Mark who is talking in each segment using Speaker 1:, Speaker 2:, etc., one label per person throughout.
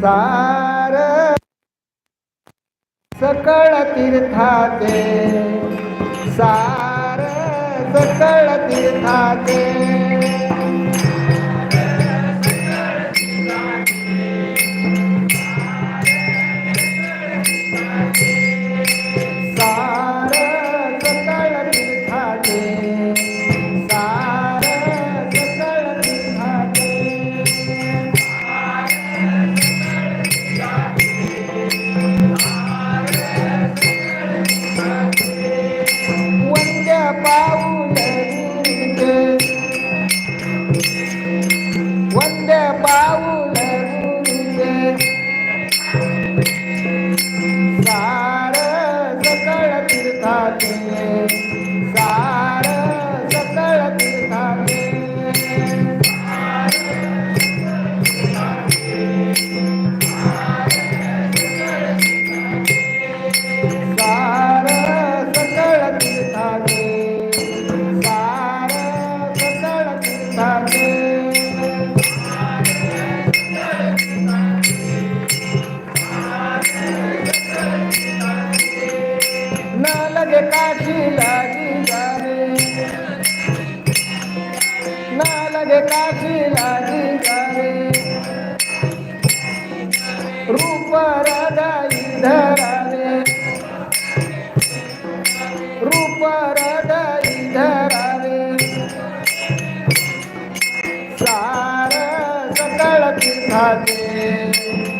Speaker 1: सार सकळ तीर्थाचे सार सकळ तीर्थाचे. Happy काची लागी गाणे ना लगे काची लागी गाणे रूप रदाई धरावे रूप रदाई धरावे सार सकळ तीर्थाचे.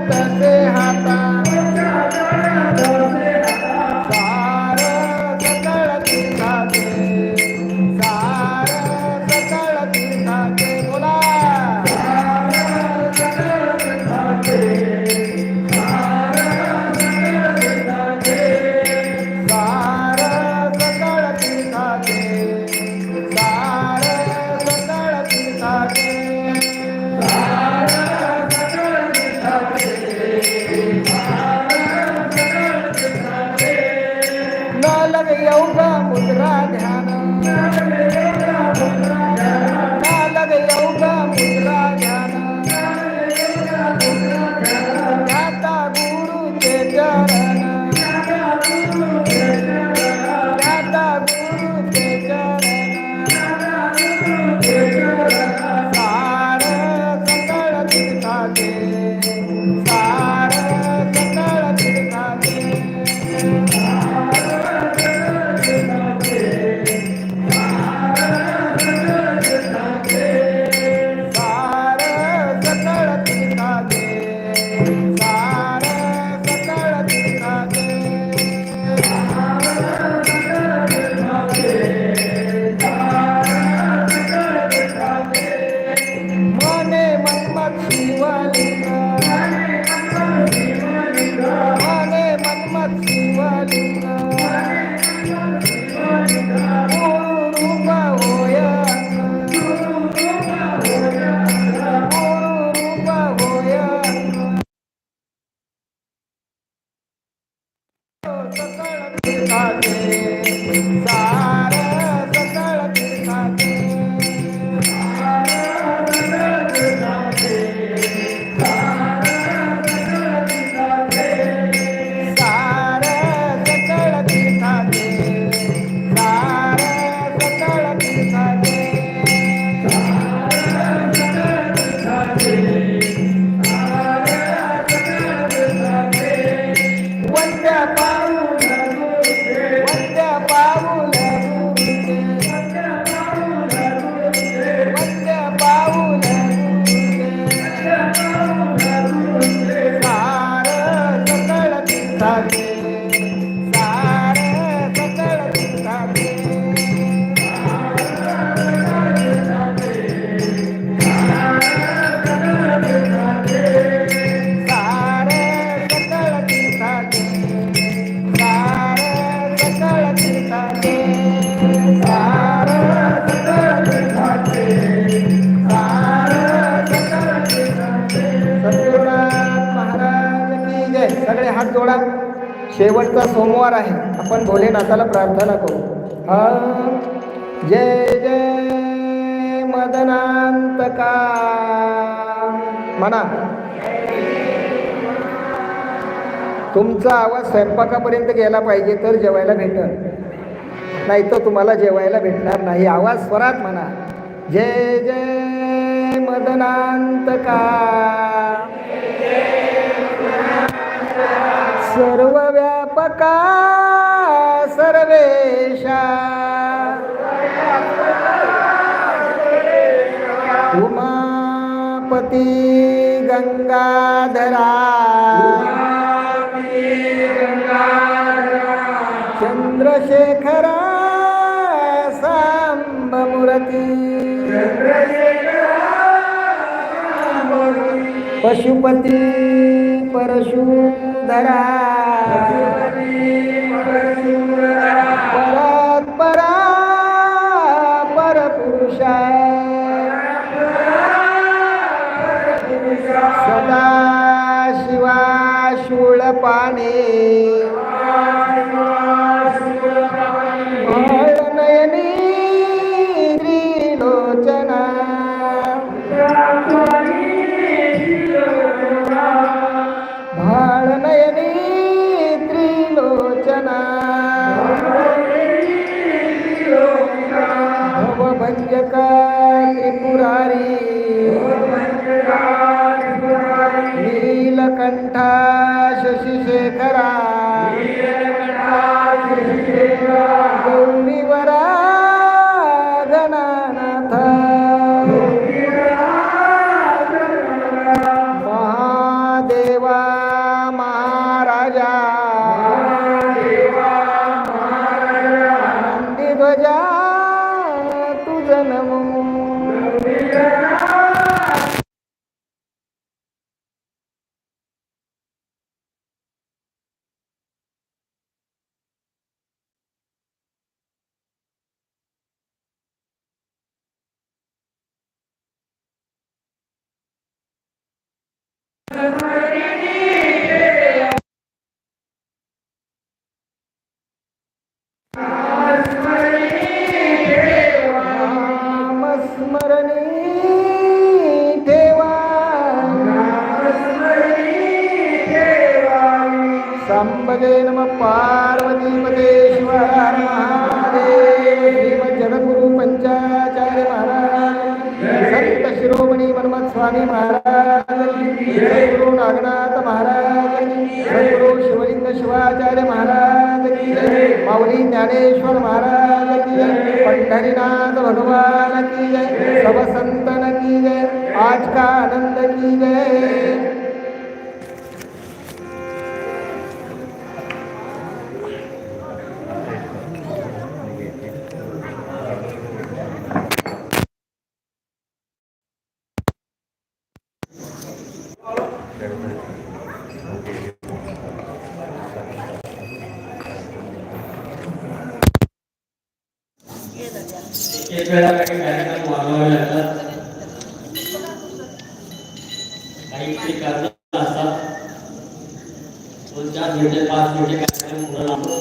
Speaker 1: হাতাতে হাতা शेवटचा सोमवार आहे. आपण भोलेनाथाला प्रार्थना करू. जय जय. मदनांतका म्हणा. तुमचा आवाज स्वयंपाकापर्यंत गेला पाहिजे तर जेवायला भेटल. नाही तर तुम्हाला जेवायला भेटणार नाही. आवाज स्वरात म्हणा. जय जय. मदनांतका सर्व व्यापका सर्वेशा उमापती गंगाधरा। चंद्रशेखरा सांबमुरती। पशुपती परशुधरा। परा परपुरुषा। नागनाथ महाराज सद्गुरु शिवलिंग शिवाचार्य महाराज की जय। माऊली ज्ञानेश्वर महाराज की जय। पंढरीनाथ भगवान की जय। सब संतन की जय। आज का आनंद की जय।
Speaker 2: एक वेळा काही कार्यक्रम वाढवावे लागतात काही काही कारण असतात दोन चार मिनिटे पाच मिनिटे कार्यक्रम पुढे लावतो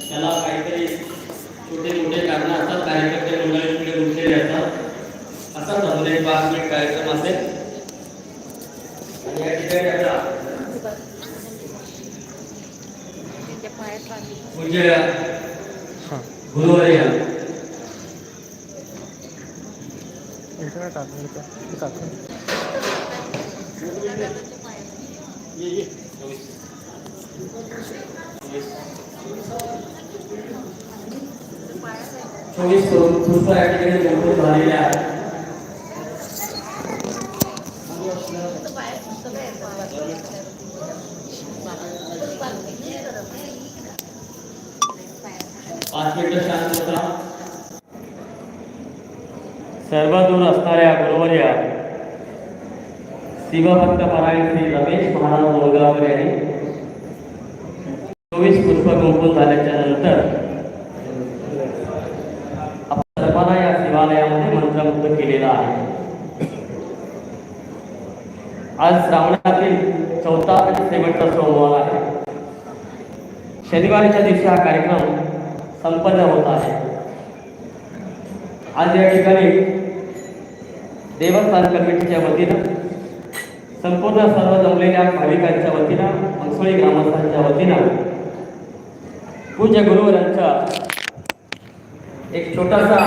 Speaker 2: त्याला काहीतरी छोटे मोठे कारणं असतात कार्यकर्ते मंडळी पुढे उठलेले असतात असा समजा पाच मिनिट कार्यक्रम असेल या ठिकाणी आता पूज्य गुरुवर्य चोवीस पुष्प या ठिकाणी मोठे सर्वदूर गुरुवर्या। शिवभक्त परायण श्री रमेश महाराज मोलगावकर यांनी चोवीस पुष्प गुंफून झाल्याच्या नंतर सर्वांना या शिवालयामध्ये केलेला आहे। आज श्रावणातील चौथा आणि शेवटचा सोमवार आहे. शनिवारीच्या दिवशी हा कार्यक्रम संपन्न होत आहे. आज या ठिकाणी देवस्थान कमिटीच्या वतीनं संपूर्ण सर्व जमलेल्या भाविकांच्या वतीनं मंसोळी ग्रामस्थांच्या वतीनं पूज्य गुरुवरांचा एक छोटासा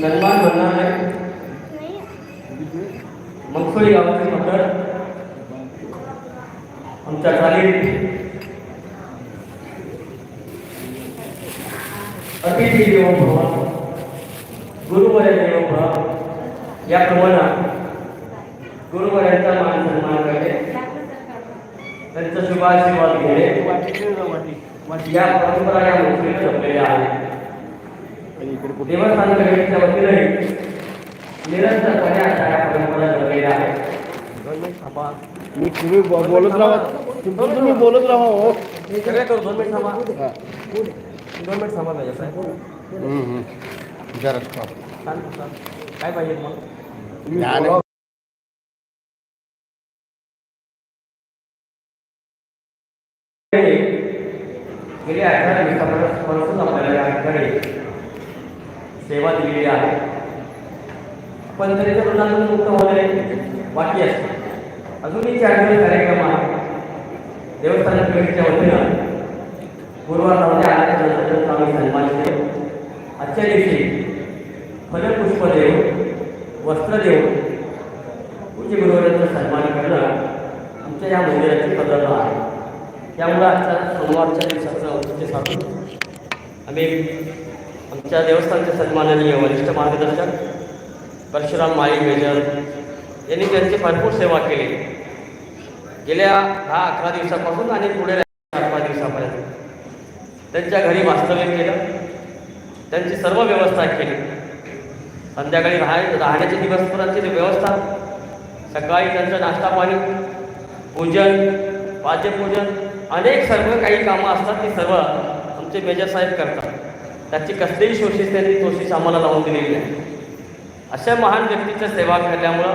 Speaker 2: सन्मान बनणार आहे. मंगसोळी गावाची मंडळ आमच्या चालीत अतिथी देवो भव. गुरुवर्य देवो भव. याप्रमाणे गुरुवर्यांचा मान सन्मान करणे. त्यांचा शुभाशीर्वाद घेणे. या परंपरा या मंत्रीने जपलेल्या आहेत. देवस्थान कमिटीच्या वतीने निरंतरपणे अशा या परंपरा जपलेल्या आहेत
Speaker 3: मी तुम्ही बोलत राहा तुम्ही तुम्ही बोलत राहा। हो
Speaker 2: सगळे करू दोन मिनिट थांबा। दोन मिनिट थांबा पाहिजे साहेब
Speaker 3: जरा
Speaker 2: शांत, शांत. काय पाहिजे मग
Speaker 3: ज्ञान
Speaker 2: गेल्या अठरा दिवसापासून आपल्याला सेवा दिलेली आहे पण तरी ते मुक्त होणे बाकी असते. अजूनही चार दिवस कार्यक्रम आहे देवस्थान कमिटीच्या वतीनं गुरुवार राहून आम्ही सन्मान केले आजच्या दिवशी फलपुष्पदेव देव वस्त्र पूज्य गुरुवारांचा सन्मान करणं आमच्या या मंदिराची पद्धत आहे. त्यामुळं आजच्या सोमवारच्या दिवसाचं औचित्य साधून आम्ही आमच्या देवस्थानचे सन्माननीय वरिष्ठ मार्गदर्शक परशुराम माळी मेजर यांनी त्यांची भरपूर सेवा केली. गेल्या दहा अकरा दिवसापासून आणि पुढे चार पाच दिवसापर्यंत. त्यांच्या घरी वास्तव्य केलं. त्यांची सर्व व्यवस्था केली. संध्याकाळी राहाय राहण्याची दिवसभराची व्यवस्था. सकाळी त्यांचं नाश्ता पाणी पूजन वाद्यपूजन अनेक सर्व काही कामं असतात ती सर्व आमचे मेजर साहेब करतात. त्याची कसलीही शोषित त्यांनी तोशीस आम्हाला लावून दिलेली नाही. अशा महान व्यक्तीच्या सेवा केल्यामुळं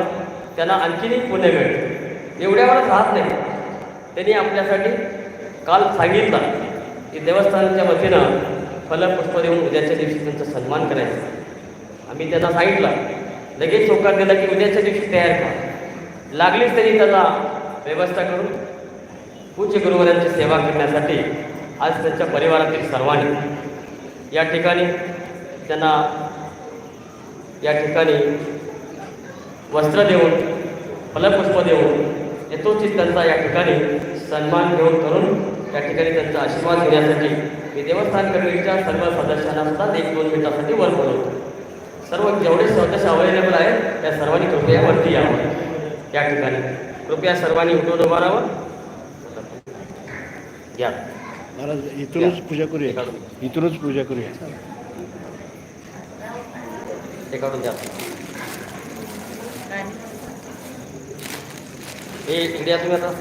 Speaker 2: त्यांना आणखीनही पुण्य मिळतं एवढ्यावरच राहत नाही. त्यांनी आपल्यासाठी काल सांगितलं की देवस्थानाच्या वतीनं फलपुष्प देऊन उद्याच्या दिवशी त्यांचा सन्मान करायचा. आम्ही त्यांना सांगितलं लगेच होकार दिला की उद्याच्या दिवशी तयार करा. लागलीच त्यांनी त्यांना व्यवस्था करून पूज्य गुरुवारांची सेवा करण्यासाठी आज त्यांच्या परिवारातील सर्वांनी या ठिकाणी त्यांना या ठिकाणी वस्त्र देऊन फलपुष्प देऊन यथोचित त्यांचा या ठिकाणी सन्मान घेऊन करून या ठिकाणी त्यांचा आशीर्वाद घेण्यासाठी मी देवस्थान कमिटीच्या सर्व सदस्यांना सुद्धा एक दोन मिनिटासाठी वर बोलवतो. सर्व जेवढे सदस्य अवेलेबल आहेत त्या सर्वांनी कृपया वरती यावं. या ठिकाणी. कृपया सर्वांनी उठून उभा राहावं. घ्या
Speaker 3: महाराज इथूनच पूजा करूया. इथूनच पूजा करूया.
Speaker 2: ते काढून द्या. हे इंडिया तुम्ही आता